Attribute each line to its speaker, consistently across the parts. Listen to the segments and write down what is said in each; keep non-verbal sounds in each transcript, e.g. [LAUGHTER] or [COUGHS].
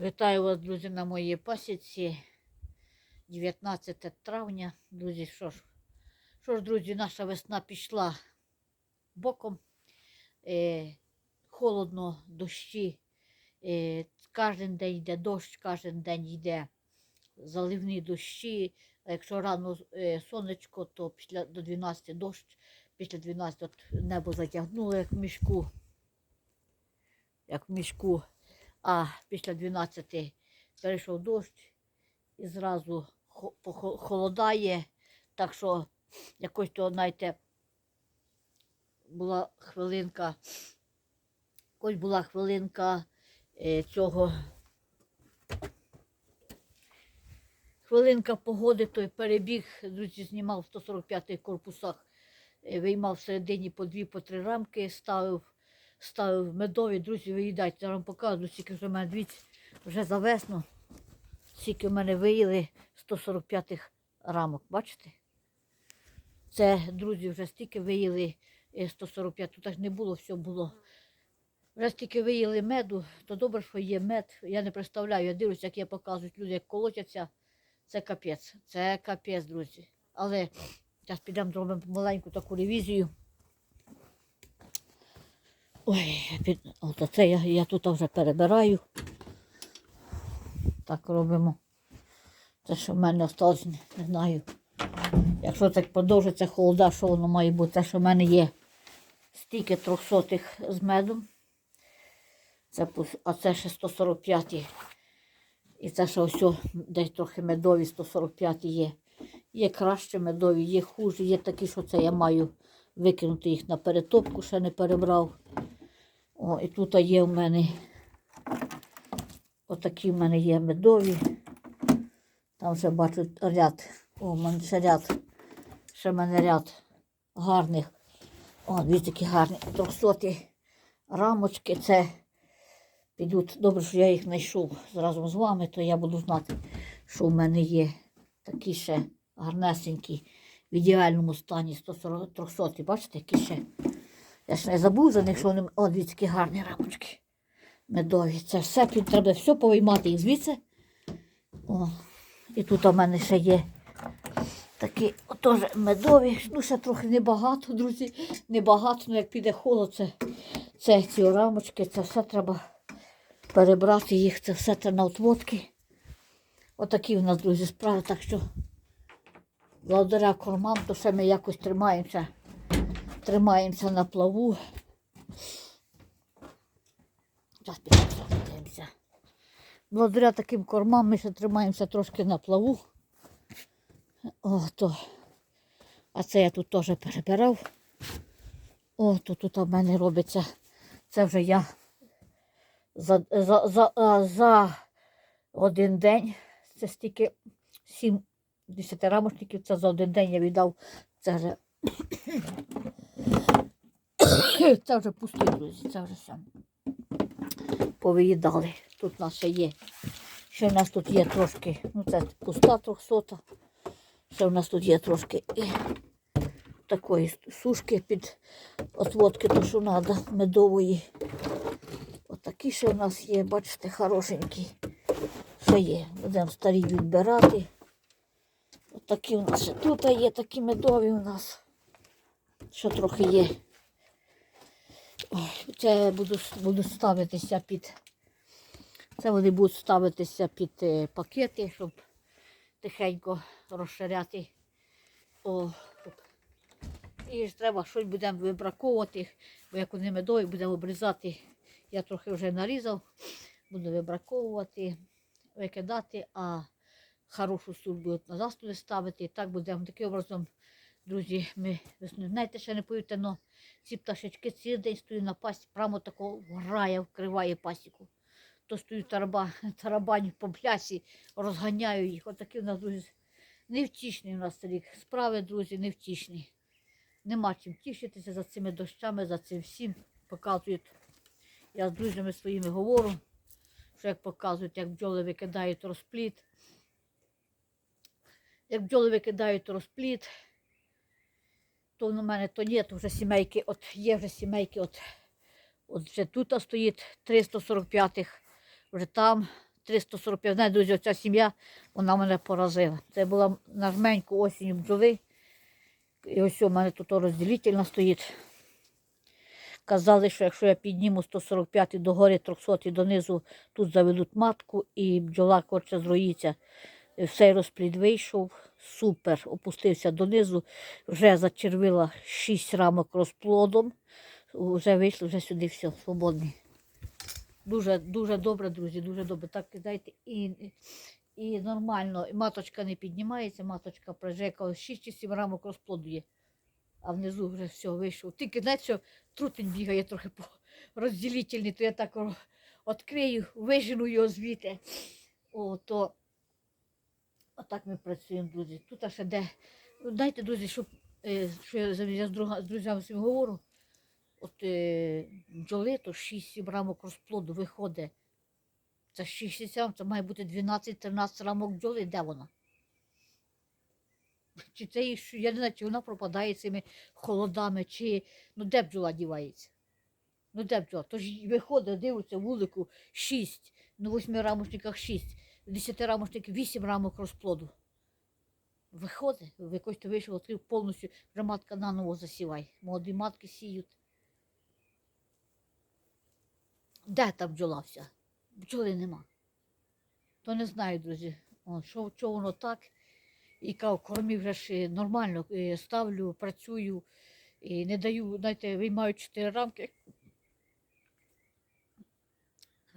Speaker 1: Вітаю вас, друзі, на моїй пасіці. 19 травня. Друзі, що ж, що ж, друзі, наша весна пішла боком. Е, холодно, дощі. Е, кожен день йде дощ, кожен день йде заливні дощі. Якщо рано е, сонечко, то після до 12 дощ, після 12 от небо затягнуло, як в мішку. Як в мішку. А після 12 перейшов дощ і зразу хо- холодає. Так що якось то, знаєте, була хвилинка, якось була хвилинка е, цього. Хвилинка погоди, той перебіг, друзі, знімав в 145-х корпусах, е, виймав всередині по дві, по три рамки, ставив, ставив медові, друзі, виїдайте. Я вам показую, скільки вже в мене, дивіться, вже за весну, скільки в мене виїли 145-х рамок, бачите? Це, друзі, вже стільки виїли е, 145, тут аж не було, все було. Вже стільки виїли меду, то добре, що є мед. Я не представляю, я дивлюся, як я показують люди, як колотяться. Це капець, це капець, друзі. Але зараз підемо зробимо маленьку таку ревізію. Ой, під... от це я, я тут вже перебираю. Так робимо. Це що в мене осталось, не, знаю. Якщо так продовжиться холода, що воно має бути? Те, що в мене є стільки трьохсотих з медом. Це, а це ще 145 і це ще ось десь трохи медові 145 є. Є краще медові, є хужі, є такі, що це я маю викинути їх на перетопку, ще не перебрав. О, і тут є в мене отакі в мене є медові. Там ще бачу ряд. О, в мене ще ряд. Ще в мене ряд гарних. О, дві такі гарні. Трьохсоті рамочки. Це підуть. Добре, що я їх знайшов разом з вами, то я буду знати, що в мене є такі ще гарнесенькі в ідеальному стані 140 300. Бачите, які ще. Я ж не забув за них, що вони. О, дві такі гарні рамочки. Медові. Це все під треба все повиймати їх звідси. О, і тут у мене ще є такі теж медові. Ну, ще трохи небагато, друзі. Небагато, ну як піде холод, це, це ці рамочки, це все треба перебрати їх, це все це на отводки. Отакі в нас, друзі, справи. Так що благодаря кормам, то ще ми якось тримаємося, тримаємося на плаву. Зараз підемо. Благодаря таким кормам ми ще тримаємося трошки на плаву. О, то. А це я тут теж перебирав. О, то тут у мене робиться. Це вже я за, за, за, за один день. Це стільки сім десятирамочників. Це за один день я віддав. Це вже [CLEARS THROAT] це вже пусті, друзі. Це вже все. Повиїдали. Тут у нас ще є. Ще в нас тут є трошки. Ну, це пуста трьохсота. Ще в нас тут є трошки і такої сушки під отводки, то що треба, медової. Отакі ще в нас є, бачите, хорошенькі. Ще є. Будемо старі відбирати. Отакі у нас ще тут є, такі медові у нас. Що трохи є. Це буду, буду ставитися під. Це вони будуть ставитися під е, пакети, щоб тихенько розширяти. О. І ж треба щось будемо вибраковувати, бо як вони медові будемо обрізати. Я трохи вже нарізав, буду вибраковувати, викидати, а хорошу суть будуть назад туди ставити. І так будемо таким образом, друзі, ми весною. Знаєте, ще не повірте, але ці пташечки цілий день стоять на пасі, прямо такого грає, вкриває пасіку. То стоїть тараба, [LAUGHS] тарабаню по плясі, розганяю їх. Отакі у нас, друзі, невтішні у нас рік. Справи, друзі, невтішні. Нема чим тішитися за цими дощами, за цим всім. Показують. Я з друзями своїми говорю, що як показують, як бджоли викидають розпліт. Як бджоли викидають розпліт, то на мене то ні, то вже сімейки, от є вже сімейки, от, от вже тут стоїть 345-х, вже там 345. Знаєте, друзі, ця сім'я, вона мене поразила. Це була на жменьку осінню бджоли. І ось у мене тут розділительна стоїть. Казали, що якщо я підніму 145 до гори 300 донизу, тут заведуть матку і бджола коротше зроїться. Все розплід вийшов, супер. Опустився донизу, вже зачервила 6 рамок розплодом. Вже вийшли, вже сюди все, свободний. Дуже, дуже добре, друзі, дуже добре. Так кидайте і, і нормально. І маточка не піднімається, маточка прижека, 6 чи 7 рамок розплоду є. А внизу вже все вийшов. Тільки знаєте, що трутень бігає трохи розділительний, то я так відкрию, вижену його звідти. О, то отак ми працюємо, друзі. Тут ще де. Ну, Дайте, друзі, щоб, е, що я, з, друзями своїм говорю. От е, бджоли, то 6-7 рамок розплоду виходить. Це 6 рамок, це має бути 12-13 рамок бджоли. Де вона? Чи це що- я не знаю, чи вона пропадає цими холодами, чи ну де бджола дівається? Ну де бджола? Тож виходить, дивиться вулику 6, ну в 8 рамочниках 6, в 10 рамочниках 8 рамок розплоду. Виходить, ви хочете вийшов, відкрив повністю, вже матка наново засівай. Молоді матки сіють. Де та бджола вся? Бджоли нема. То не знаю, друзі, що, що воно так. І кажу, кормів вже ж е, нормально е, ставлю, працюю, і не даю, знаєте, виймаю 4 рамки.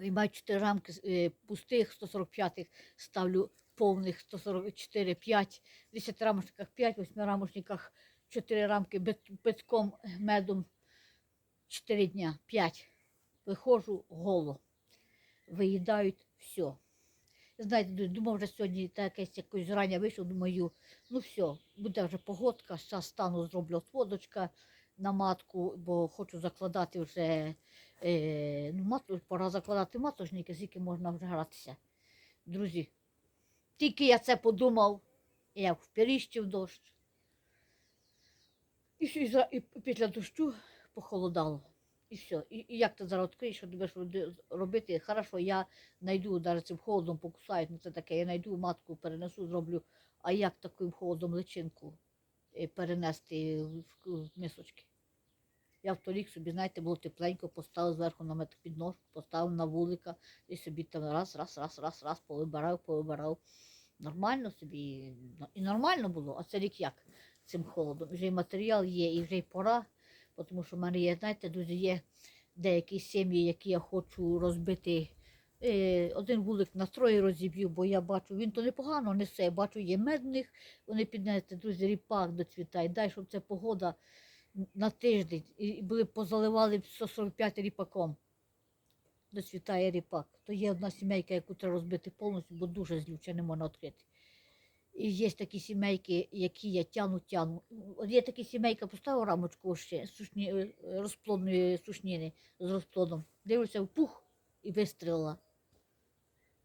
Speaker 1: Виймаю 4 рамки е, пустих 145-х, ставлю повних 144, 5, 10 рамочниках 5, в 8 рамочниках 4 рамки бит- битком медом 4 дня, 5. Виходжу голо. Виїдають все. Знаєте, думав, вже сьогодні так якесь якось зрання вийшов, думаю, ну все, буде вже погодка, зараз стану, зроблю отводочка на матку, бо хочу закладати вже, е, ну, матку, пора закладати маточники, скільки можна вже гратися. Друзі, тільки я це подумав, я вперіщив дощ. І, все, і, і після дощу похолодало. І все. І, і як ти зараз відкриєш, що будеш робити? Хорошо, я знайду, навіть цим холодом покусають, ну це таке, я знайду матку, перенесу, зроблю. А як таким холодом личинку е, перенести в мисочки? Я в торік собі, знаєте, було тепленько, поставив зверху на підножку, поставив на вулика і собі там раз, раз, раз, раз, раз, повибирав, повибирав. Нормально собі. І нормально було, а це рік як цим холодом. Вже і матеріал є, і вже й пора, тому що в мене є, знаєте, друзі, є деякі сім'ї, які я хочу розбити. Е, один вулик на троє розіб'ю, бо я бачу, він то непогано несе. Я бачу, є медних, вони піднесуть, друзі, ріпак доцвітає. Дай, щоб це погода на тиждень. І були позаливали 145 ріпаком. Доцвітає ріпак. То є одна сімейка, яку треба розбити повністю, бо дуже злюча, не можна відкрити. І є такі сімейки, які я тяну, тяну. От є такі сімейка, поставив рамочку ще сушні, е, розплодної сушніни з розплодом. Дивлюся пух і вистрілила.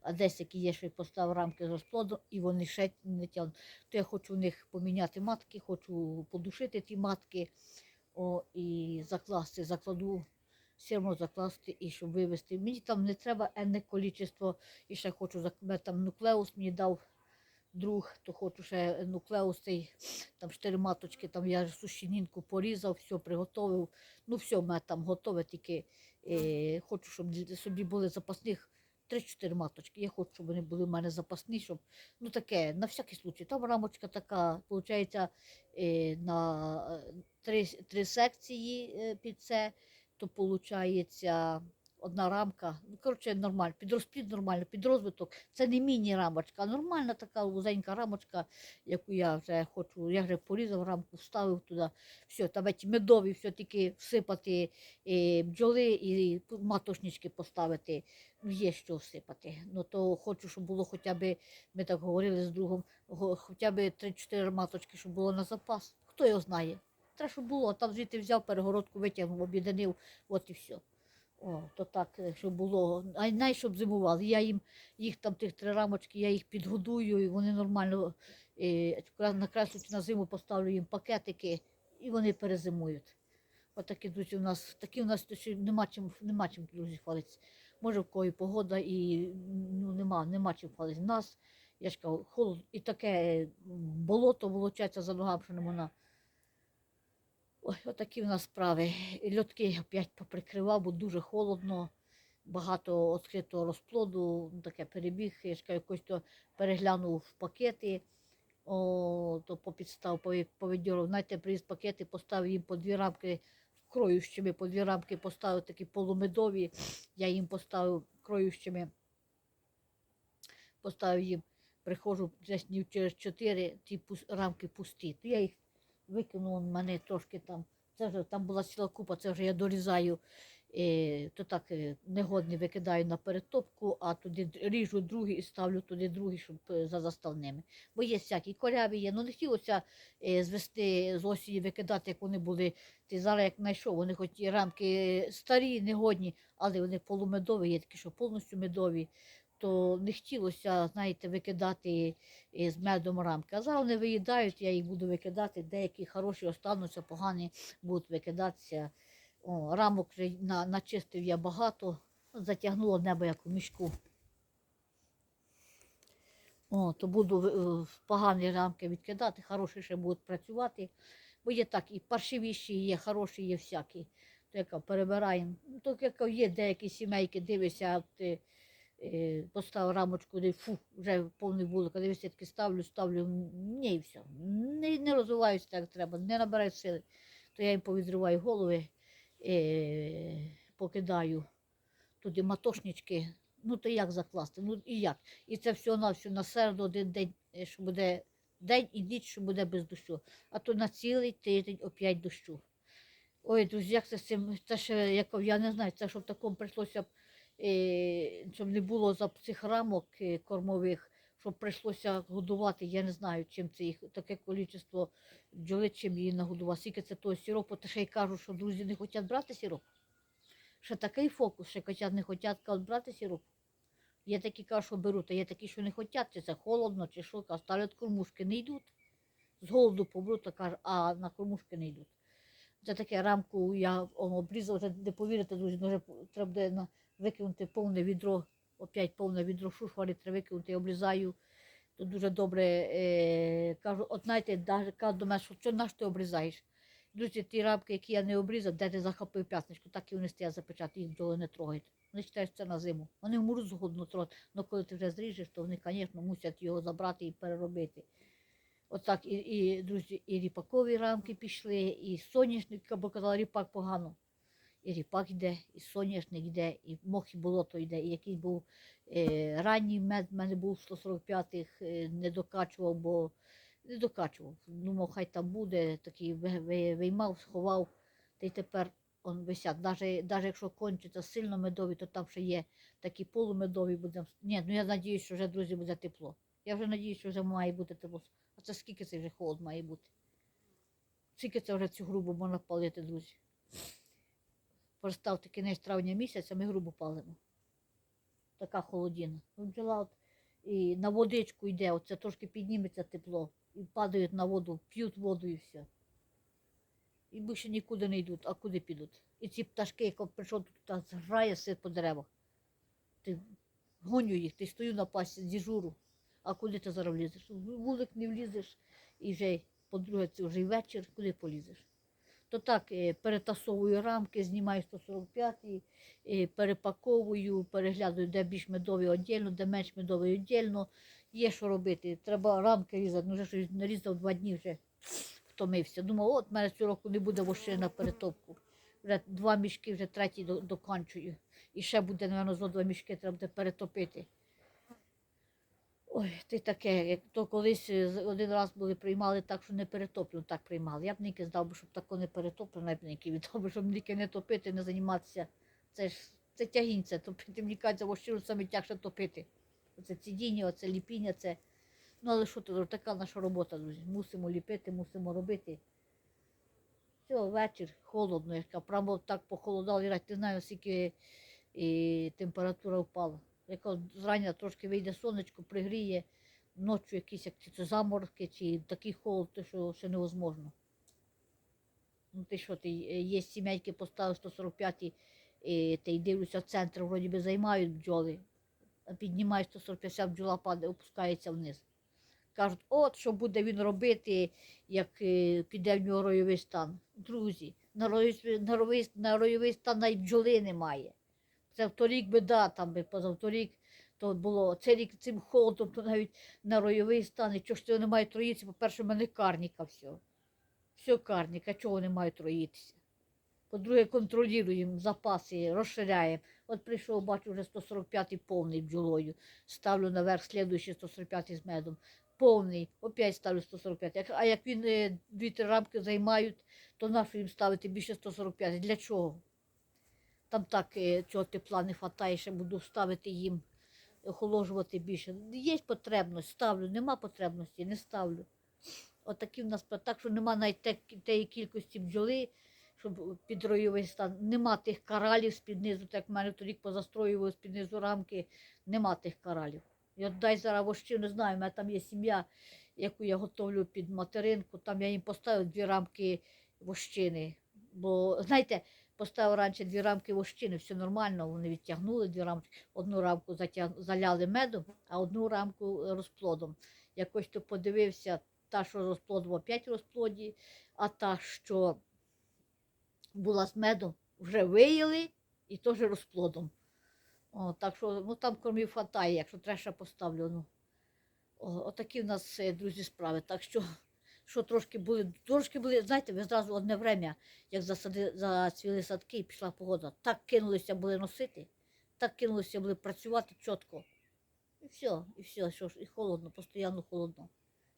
Speaker 1: А десь які є, що й поставив рамки з розплодом, і вони ще не тягнуть. То я хочу в них поміняти матки, хочу подушити ті матки о, і закласти, закладу, все одно закласти і щоб вивезти. Мені там не треба енне количество, і ще хочу там нуклеус мені дав друг, то хочу ще нуклеус цей, там чотири маточки, там я сушінінку порізав, все приготовив. Ну все, в мене там готове, тільки е, хочу, щоб собі були запасних 3-4 маточки. Я хочу, щоб вони були в мене запасні, щоб ну таке, на всякий случай. Там рамочка така, виходить, е, на е, три, три секції е, під це, то виходить одна рамка. Ну, коротше, нормально, під розплід нормально, під розвиток. Це не міні-рамочка, а нормальна така вузенька рамочка, яку я вже хочу. Я вже порізав рамку, вставив туди. Все, там ці медові, все тільки всипати е, бджоли і маточнички поставити. Ну, є що всипати. Ну то хочу, щоб було хоча б, ми так говорили з другом, хоча б 3-4 маточки, щоб було на запас. Хто його знає? Треба, щоб було, там звідти взяв перегородку, витягнув, об'єднанив, от і все. О, то так, е, щоб було. А най, щоб зимували. Я їм їх там тих три рамочки, я їх підгодую, і вони нормально е, накреслюють на зиму, поставлю їм пакетики, і вони перезимують. Отакі друзі у нас, такі у нас нема чим, нема чим друзі хвалитися. Може, в кої погода і ну, нема, нема чим палити. В нас, я ж кажу, холод і таке болото волочаться за ногами, що не можна. Ой, отакі в нас справи. Льотки опять поприкривав, бо дуже холодно, багато відкритого розплоду, ну, таке перебіг, я ж якось то переглянув в пакети, о, то попідстав, пові- повидьорав. Знаєте, привіз пакети, поставив їм по дві рамки кроющими, по дві рамки поставив такі полумедові, я їм поставив кроющими, поставив їм, приходжу десь днів через чотири, ті рамки пусті. То я їх викинув, мене трошки там. Це вже там була ціла купа, це вже я дорізаю, е, то так е, негодні викидаю на перетопку, а туди ріжу другий і ставлю туди другий, щоб е, за заставними. Бо є всякі коряві є. Ну не хотілося з весни, з осені викидати, як вони були. Ти зараз як знайшов, вони хоч і рамки старі, негодні, але вони полумедові, є такі, що повністю медові. То не хотілося, знаєте, викидати е, з медом рамки. А зараз вони виїдають, я їх буду викидати. Деякі хороші остануться, погані будуть викидатися. О, рамок вже на, начистив я багато, затягнуло небо як у мішку. О, то буду е, погані рамки відкидати, хороші ще будуть працювати. Бо є так, і паршивіші, є хороші, є всякі. То яка перебираємо. Ну, то яка є деякі сімейки, дивишся, ти поставив рамочку, де фу, вже повний вулик, а дивишся, таки ставлю, ставлю, ні, і все. Не, не розвиваюся так треба, не набираю сили. То я їм повідриваю голови, е, покидаю туди матошнички. Ну то як закласти? Ну і як? І це все на все на середу один день, е, що буде день і ніч, що буде без дощу. А то на цілий тиждень опять дощу. Ой, друзі, як це з цим? Це ще як я не знаю, це щоб такому прийшлося б, е, щоб не було за цих рамок е, кормових, щоб прийшлося годувати, я не знаю, чим це їх таке кількість бджоли, чим її нагодувати. Скільки це того сиропу, та ще й кажуть, що друзі не хочуть брати сироп. Ще такий фокус, ще хочуть, не хочуть брати сироп. Є такі кажуть, що беруть, а є такі, що не хочуть, чи це холодно, чи що, ставлять кормушки, не йдуть. З голоду побрут, а на кормушки не йдуть. Це таке рамку я обрізала, не повірите, друзі, ну, вже треба буде на, викинути повне відро, опять повне відро шушварі треба викинути, я обрізаю. То дуже добре е, кажу, от знаєте, кажуть до мене, що що наш ти обрізаєш? Друзі, ті рамки, які я не обрізав, де ти захопив п'ятничку, так і вони стоять запечати, їх бджоли не трогають. Вони читають це на зиму. Вони вмруть згодно трохи, але коли ти вже зріжеш, то вони, звісно, мусять його забрати і переробити. Отак, і, і, друзі, і ріпакові рамки пішли, і соняшник, бо казала, ріпак погано. І ріпак йде, і соняшник йде, і мох і болото йде. І якийсь був е, ранній мед, в мене був 145-х, е, не докачував, бо не докачував. Думав, хай там буде, такий ви- ви- виймав, сховав, та й тепер он висять. Навіть, якщо кончиться сильно медові, то там ще є такі полумедові будемо. Ні, ну я надіюсь, що вже, друзі, буде тепло. Я вже надіюсь, що вже має бути тепло. А це скільки це вже холод має бути? Скільки це вже цю грубу можна палити, друзі? Представте кінець травня місяця, ми грубо палимо. Така холодина. Ну, бджола от і на водичку йде, оце трошки підніметься тепло. І падають на воду, п'ють воду і все. І більше нікуди не йдуть, а куди підуть? І ці пташки, як прийшов тут та грає сид по деревах. Ти гоню їх, ти стою на пасі, дежуру. А куди ти зараз влізеш? В вулик не влізеш, і вже, по-друге, це вже й вечір, куди полізеш? То так, е, перетасовую рамки, знімаю 145 е, перепаковую, переглядаю, де більш медові віддільно, де менш медові віддільно. Є що робити. Треба рамки різати. Ну, вже щось нарізав два дні вже втомився. Думав, от мене цього року не буде вощини на перетопку. Вже два мішки, вже третій до- докончую. І ще буде, напевно, зо два мішки треба буде перетопити. Ой, ти таке, як то колись е, один раз були приймали так, що не перетоплено, так приймали. Я б ніки здав щоб тако не перетоплено, я б віддав щоб ніки не топити, не займатися. Це ж це тягінця, топити, мені кажеться, вощину саме тягше топити. Оце цідіння, оце ліпіння, це. Ну, але що то, така наша робота, друзі. Мусимо ліпити, мусимо робити. Все, вечір, холодно, я ж кажу, прямо так похолодало, я не знаю, скільки і температура впала. Яка зрання трошки вийде сонечко, пригріє, ночі якісь як чи заморозки, чи такий холод, що ще невозможно. Ну ти що, ти е, є сімейки поставив 145 І, й дивлюся, центр вроді би займають бджоли. А піднімаєш 140-50 бджола падає, опускається вниз. Кажуть, от що буде він робити, як е, піде в нього ройовий стан. Друзі, на ройовий, на ройовий стан навіть бджоли немає. Це вторік би, да, там би позавторік то було. Це рік цим холодом, то навіть на ройовий стан. І чого ж цього не мають троїтися? По-перше, в мене карніка все. Все карніка, чого мають троїтися? По-друге, контролюємо запаси, розширяємо. От прийшов, бачу, вже 145-й повний бджолою. Ставлю наверх слідуючий 145-й з медом. Повний, опять ставлю 145. А як він е, дві-три рамки займають, то нащо їм ставити більше 145? Для чого? Там так е, цього тепла не вистачає, ще буду ставити їм, охолоджувати більше. Є потребність, ставлю, нема потребності, не ставлю. Отакі в нас так, що нема навіть тієї кількості бджоли, щоб під ройовий стан. Нема тих каралів з-під низу, так в мене торік позастроювали з-під низу рамки, нема тих каралів. От дай зараз вощину, не знаю, у мене там є сім'я, яку я готовлю під материнку, там я їм поставив дві рамки вощини. Бо, знаєте, поставив раніше дві рамки вощини, все нормально, вони відтягнули дві рамки. Одну рамку заляли медом, а одну рамку розплодом. Якось то подивився, та, що розплодила 5 розплоді, а та, що була з медом, вже виїли і теж розплодом. О, так що ну, там кормів хватає, якщо треба, ще поставлю. Ну. О, отакі в нас, е, друзі, справи. Так що, що трошки були, трошки були, знаєте, ви зразу одне время, як засади, зацвіли садки і пішла погода, так кинулися були носити, так кинулися були працювати чітко. І все, і все, що ж, і холодно, постійно холодно.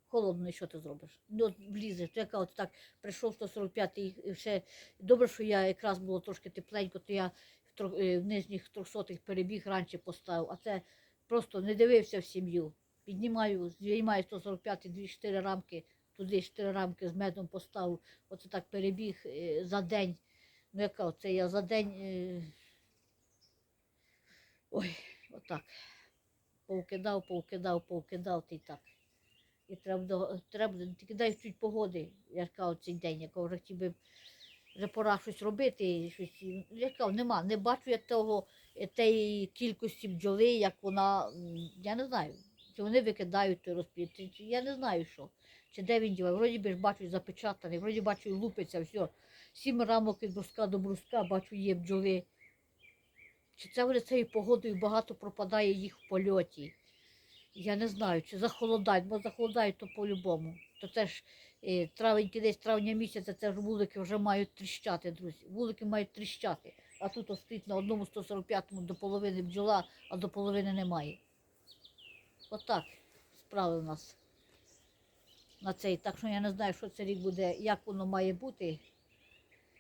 Speaker 1: Холодно, і що ти зробиш? Ну, влізеш, то яка от так прийшов 145-й, і ще добре, що я якраз було трошки тепленько, то я в, е, в нижніх трьохсотих перебіг раніше поставив, а це просто не дивився в сім'ю. Піднімаю, знімаю 145 дві 4 рамки, туди 4 рамки з медом поставив. Оце так перебіг е, за день. Ну, яка оце я за день. е, Ой, отак. Повкидав, повкидав, повкидав, ти так. І треба, треба тільки дай чуть погоди, яка цей день, яка вже хотів би вже пора щось робити. Щось, і- я кажу, нема, не бачу я того, е, тієї кількості бджоли, як вона, я не знаю, чи вони викидають той розплід, чи, чи я не знаю що. Чи де він діває. Вроді би ж бачу запечатаний, вроді бачу лупиться, все. Сім рамок від бруска до бруска, бачу, є бджоли. Чи це вже цією погодою багато пропадає їх в польоті? Я не знаю, чи захолодають, бо захолодають то по-любому. То це ж е, травень, кінець травня місяця, це ж вулики вже мають тріщати, друзі. Вулики мають тріщати. А тут стоїть на одному 145-му до половини бджола, а до половини немає. Отак справи в нас на цей. Так що я не знаю, що цей рік буде, як воно має бути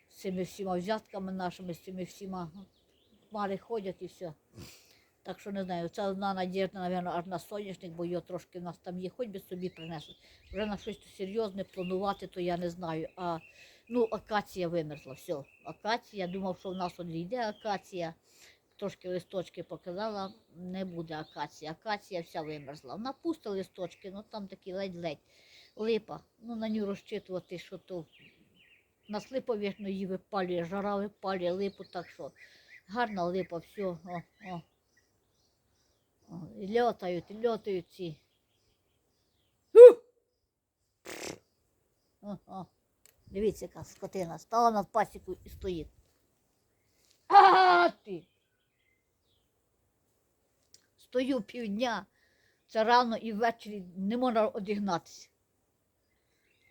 Speaker 1: з цими всіма взятками нашими, з цими всіма. Хмари ходять і все. Так що не знаю, це одна надіжда, мабуть, аж на соняшник, бо його трошки в нас там є, хоч би собі принесуть. Вже на щось серйозне планувати, то я не знаю. А ну, акація вимерзла, все. Акація, думав, що в нас от йде акація. Трошки листочки показала, не буде акація. Акація вся вимерзла. Вона пуста листочки, ну там такі ледь-ледь. Липа. Ну на нього розчитувати, що то. Нас липа вічно її випалює, жара випалює липу, так що гарна липа, все. О, о. О, і льотають, і льотають ці. О, о. Дивіться, яка скотина стала над пасіку і стоїть. А ти. Стою півдня. Це рано і ввечері не можна одігнатися.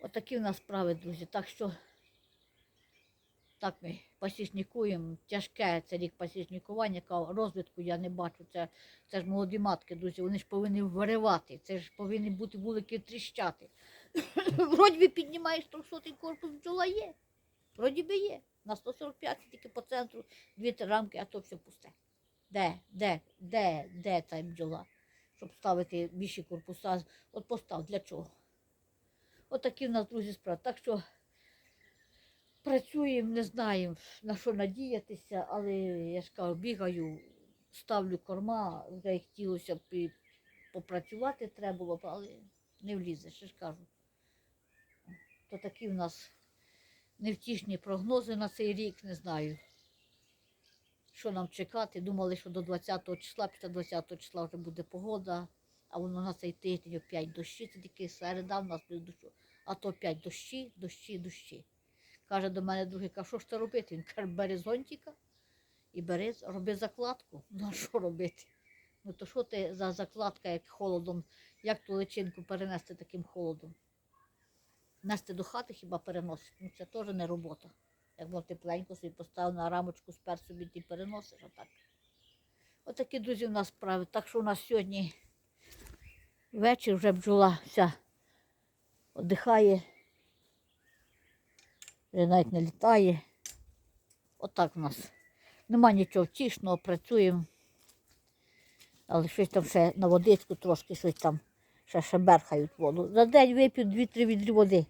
Speaker 1: Отакі в нас справи, друзі. Так що так ми пасічникуємо. Тяжке це рік пасічникування, розвитку я не бачу. Це, це ж молоді матки, друзі, вони ж повинні виривати, це ж повинні бути вулики тріщати. [COUGHS] Вроді би піднімаєш 300 корпус бджола є. Вроді би є. На 145 тільки по центру дві три рамки, а то все пусте. Де, де, де, де та бджола? Щоб ставити більші корпуса. От постав, для чого? Отакі в нас, друзі, справи. Так що працюємо, не знаємо, на що надіятися, але я ж кажу, бігаю, ставлю корма, вже хотілося б і попрацювати треба було, але не влізеш, я ж кажу. То такі в нас невтішні прогнози на цей рік, не знаю. Що нам чекати. Думали, що до 20 числа, після 20 числа вже буде погода, а воно на цей тиждень опять дощі, це тільки середа в нас буде дощу. А то опять дощі, дощі, дощі. Каже до мене другий, каже, що ж ти робити? Він каже, бери зонтика і бери, роби закладку. Ну а що робити? Ну то що ти за закладка, як холодом, як ту личинку перенести таким холодом? Нести до хати хіба переносити? Ну це теж не робота. Як воно тепленько собі поставив на рамочку, спер собі ти переносиш, а так. Отакі, друзі, в нас справи. Так що у нас сьогодні вечір вже бджола вся віддихає, вже навіть не літає. Отак в нас. Нема нічого втішного, працюємо. Але щось там ще на водичку трошки щось там ще шеберхають воду. За день вип'ють 2-3 відрі води.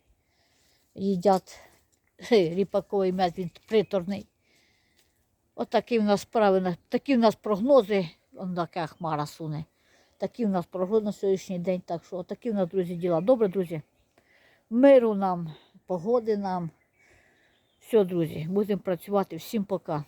Speaker 1: Їдять [LAUGHS] ріпаковий мед, він приторний. Отакі в нас справи, такі в нас прогнози, он така хмара суне. Такі в нас прогнози на сьогоднішній день. Так що такі в нас, друзі, діла. Добре, друзі. Миру нам, погоди нам. Все, друзі, будемо працювати. Всім пока.